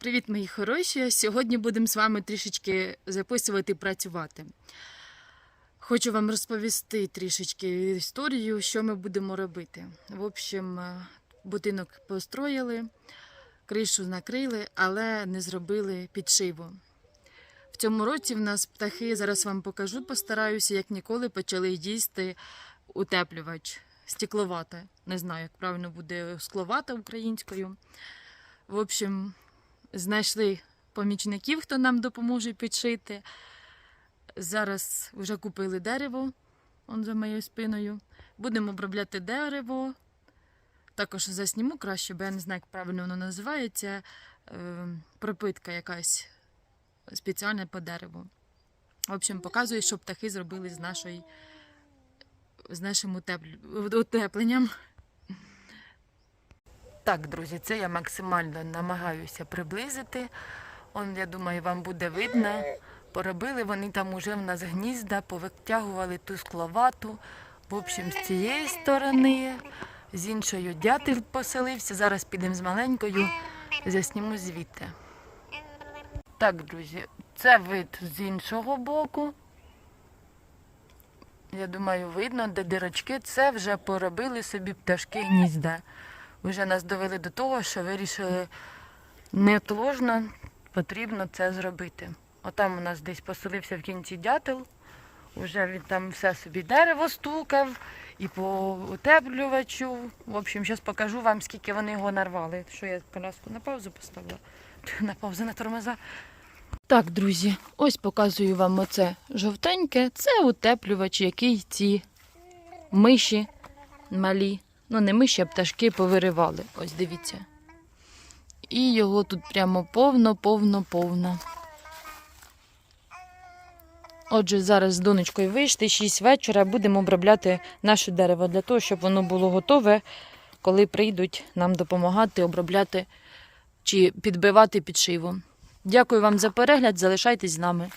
Привіт, мої хороші! Сьогодні будемо з вами трішечки записувати і працювати. Хочу вам розповісти трішечки історію, що ми будемо робити. В общем, е, будинок построїли, кришу накрили, але не зробили підшиву. В цьому році в нас птахи, зараз вам покажу, постараюся, як ніколи почали їсти утеплювач, стекловата. Не знаю, як правильно буде скловата українською. В общем, знайшли помічників, хто нам допоможе підшити. Зараз вже купили дерево, он за моєю спиною. Будемо обробляти дерево. Також засніму краще, бо я не знаю, як правильно воно називається. Е, пропитка якась спеціальна по дереву. В общем, показую, що птахи зробили з нашої з нашим утепленням. Так, друзі, це я максимально намагаюся приблизити. Он, я думаю, вам буде видно. Поробили вони там уже в нас гнізда, повитягували ту скловату. В общем, з цієї сторони, з іншою дятел поселився. Зараз підемо з маленькою, засніму звідти. Так, друзі, це вид з іншого боку. Я думаю, видно, де дирочки, це вже поробили собі пташки гнізда. Вже нас довели до того, що вирішили неотложно потрібно це зробити. Отам у нас десь поселився в кінці дятел, вже він там все собі дерево стукав і по утеплювачу. В общем, зараз покажу вам, скільки вони його нарвали. Що я коляску на паузу поставила? На паузу на тормоза. Так, друзі, ось показую вам оце жовтеньке. Це утеплювач, який ці миші малі. Ну, не миші, а пташки повиривали. Ось дивіться. І його тут прямо повно, повно, повно. Отже, зараз з донечкою вийшли, 6 вечора, будемо обробляти наше дерево для того, щоб воно було готове, коли прийдуть нам допомагати обробляти чи підбивати підшиву. Дякую вам за перегляд, залишайтесь з нами.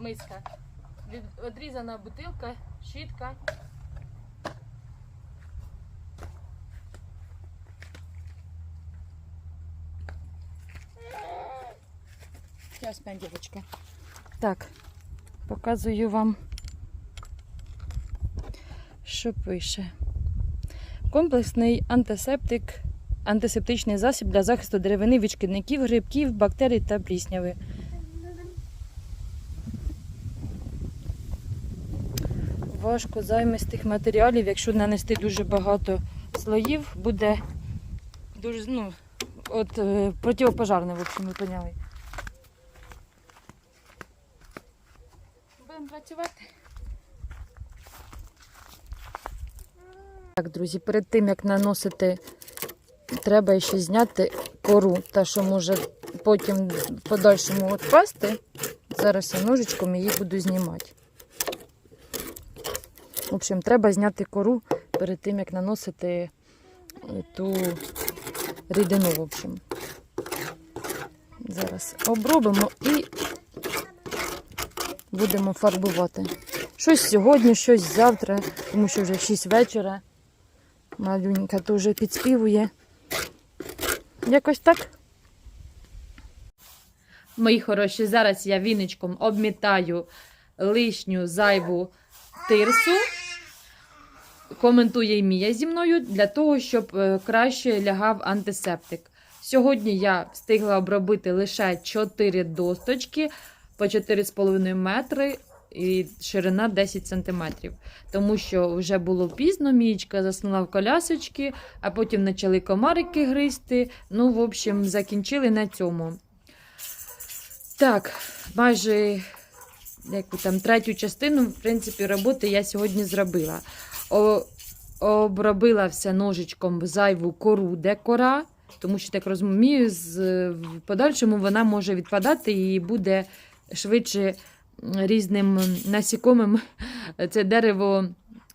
Миска, відрізана бутилка, щітка. Зараз, моя дівчинка. Так, показую вам, що пише. Комплексний антисептик антисептичний засіб для захисту деревини від шкідників, грибків, бактерій та плісняви. Важко займистих матеріалів, якщо нанести дуже багато слоїв, буде дуже, ну, от е, противопожарне, в общем, ви поняли. Будемо працювати. Так, друзі, перед тим як наносити треба ще зняти кору, та що може потім в подальшому відпасти. Зараз я ножичком її буду знімати. В общем, треба зняти кору перед тим, як наносити е, ту рідину, в общем. Зараз обробимо і будемо фарбувати. Щось сьогодні, щось завтра, тому що вже 6 вечора. Малюнька теж підспівує. Якось так. Мої хороші, зараз я віничком обмітаю лишню зайву тирсу. Коментує Мія зі мною для того, щоб е, краще лягав антисептик. Сьогодні я встигла обробити лише 4 досточки по 4,5 метри і ширина 10 см. Тому що вже було пізно, Мієчка заснула в колясочки, а потім почали комарики гризти. Ну, в общем, закінчили на цьому. Так, майже яку там третю частину, в принципі, роботи я сьогодні зробила. Обробила все ножичком зайву кору, де кора, тому що так розумію, з, в подальшому вона може відпадати і буде швидше різним насікомим це дерево,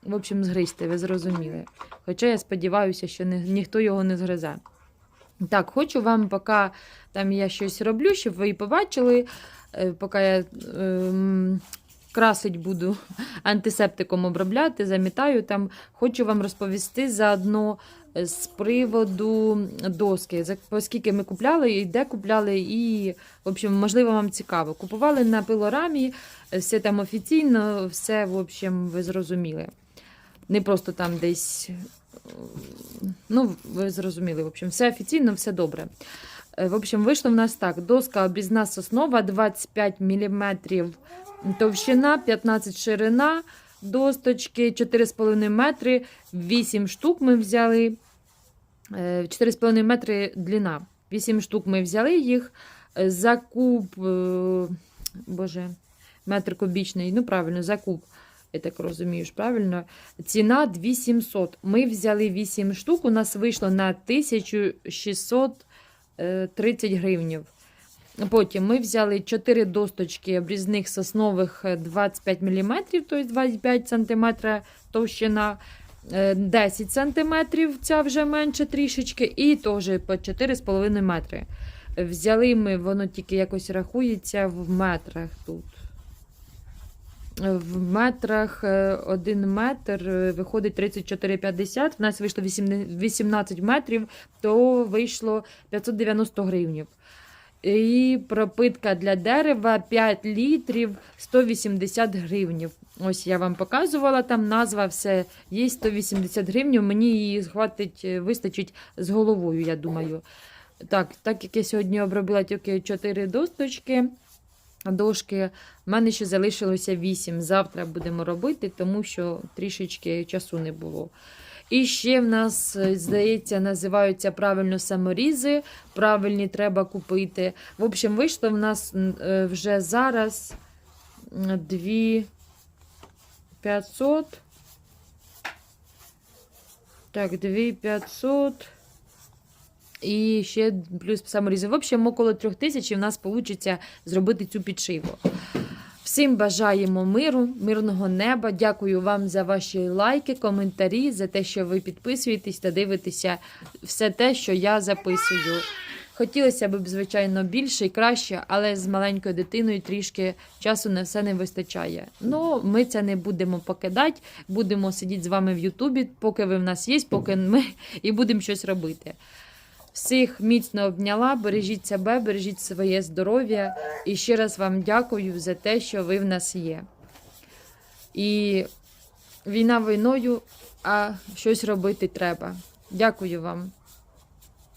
в общем, згризти, ви зрозуміли. Хоча я сподіваюся, що ні, ніхто його не згризе. Так, хочу вам, поки там я щось роблю, щоб ви побачили, е, поки я ем, красить буду антисептиком обробляти, замітаю там. Хочу вам розповісти заодно е, з приводу доски, оскільки ми купляли і де купляли, і, в общем, можливо, вам цікаво. Купували на пилорамі, е, все там офіційно, все, в общем, ви зрозуміли. Не просто там десь. е, Ну, ви зрозуміли, в общем, все офіційно, все добре. Е, В общем, вийшло в нас так: доска обрізна соснова 25 мм товщина, 15 ширина, досточки 4,5 метри, 8 штук ми взяли. Е, 4,5 метри длина. 8 штук ми взяли їх. За куб, е, боже, метр кубічний, ну правильно, за куб. Я так розумію, правильно. Ціна 2700. Ми взяли 8 штук, у нас вийшло на 1630 гривнів. Потім ми взяли 4 досточки обрізних соснових е, 25 мм, тобто 25 см товщина, е, 10 см, ця вже менше трішечки, і теж по 4,5 метри. Взяли ми, воно тільки якось рахується в метрах тут. В метрах 1 метр е, виходить 34,50. В нас вийшло 18 метрів, то вийшло 590 гривнів. І пропитка для дерева 5 літрів 180 гривнів. Ось я вам показувала там назва, все є 180 гривнів. Мені її хватить, е, вистачить з головою, я думаю. Так, так як я сьогодні обробила тільки 4 досточки, дошки, в мене ще залишилося 8. Завтра будемо робити, тому що трішечки часу не було. І ще в нас, е, здається, називаються правильно саморізи. Правильні треба купити. В общем, вийшло в нас е, вже зараз 2 500. Так, 2 500. І ще плюс саморізи. В общем, около 3 тисяч і в нас вийде зробити цю підшиву. Всім бажаємо миру, мирного неба. Дякую вам за ваші лайки, коментарі, за те, що ви підписуєтесь та дивитеся все те, що я записую. Хотілося б, звичайно, більше і краще, але з маленькою дитиною трішки часу на все не вистачає. Ну, ми це не будемо покидати, будемо сидіти з вами в Ютубі, поки ви в нас є, поки ми і будемо щось робити. Всіх міцно обняла, бережіть себе, бережіть своє здоров'я. І ще раз вам дякую за те, що ви в нас є. І війна війною, а щось робити треба. Дякую вам.